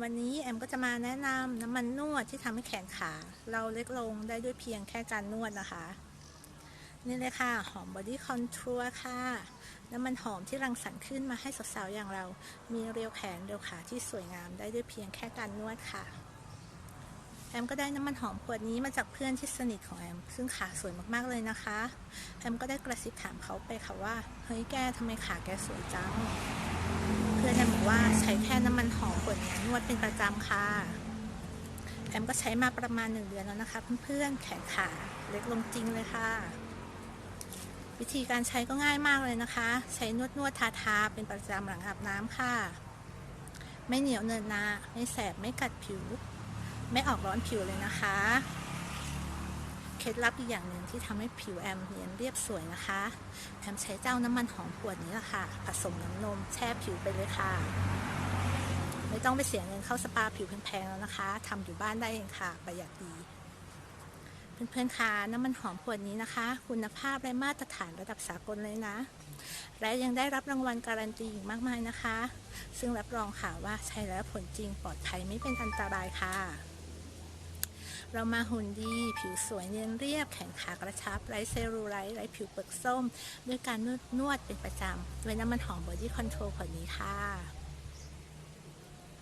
วันนี้แอมก็จะมาแนะนำน้ำมันนวดที่ทำให้แขนขา เราเล็กลงได้ด้วยเพียงแค่การนวดนะคะ นี่เลยค่ะ หอมบอดี้คอนทัวร์ค่ะ น้ำมันหอมที่รังสรรค์ขึ้นมาให้สาวๆอย่างเรา มีเรียวแขนเรียวขาที่สวยงามได้ด้วยเพียงแค่การนวดค่ะ แอมก็ได้น้ำมันหอมขวดนี้มาจากเพื่อนที่สนิทของแอม ซึ่งขาสวยมากๆเลยนะคะ แอมก็ได้กระซิบถามเขาไปค่ะว่า เฮ้ยแกทำไมขาแกสวยจัง เพื่อนแอมบอกว่าใช้แค่น้ำมันหอมขวดนี้นวดเป็นประจำค่ะแอมก็ใช้มาประมาณหนึ่งเดือนแล้วนะคะเพื่อนๆแขนขาเล็กลงจริงเลยค่ะ วิธีการใช้ก็ง่ายมากเลยนะคะ ใช้นวดนวดทาทาเป็นประจำหลังอาบน้ำค่ะ ไม่เหนียวเนินนาไม่แสบไม่กัดผิว ไม่ออกร้อนผิวเลยนะคะ เคล็ดลับอีกอย่างหนึ่งที่ทำให้ผิวแอมเนียนเรียบสวยนะคะแอมใช้เจ้าน้ำมันหอมขวดนี้แหละค่ะ ผสมน้ำนมแช่ผิวไปเลยค่ะ ไม่ต้องไปเสียเงินเข้าสปาผิวแพงๆแล้วนะคะทำอยู่บ้านได้เองค่ะประหยัดดีเพื่อนๆคะน้ำมันหอมขวดนี้นะคะ คุณภาพและมาตรฐานระดับสากลเลยนะ และยังได้รับรางวัลการันตีอีกมากมายนะคะ ซึ่งรับรองค่ะว่าใช้แล้วผลจริงปลอดภัยไม่เป็นอันตรายค่ะ เรามาหุ่นดี ผิวสวยเนียนเรียบ แขนขากระชับ ไร้เซลลูไลท์ไร้ผิวเปลือกส้ม ด้วยการนวดนวดเป็นประจำด้วยน้ำมันหอมบอดี้คอนโทรลขวดนี้ค่ะ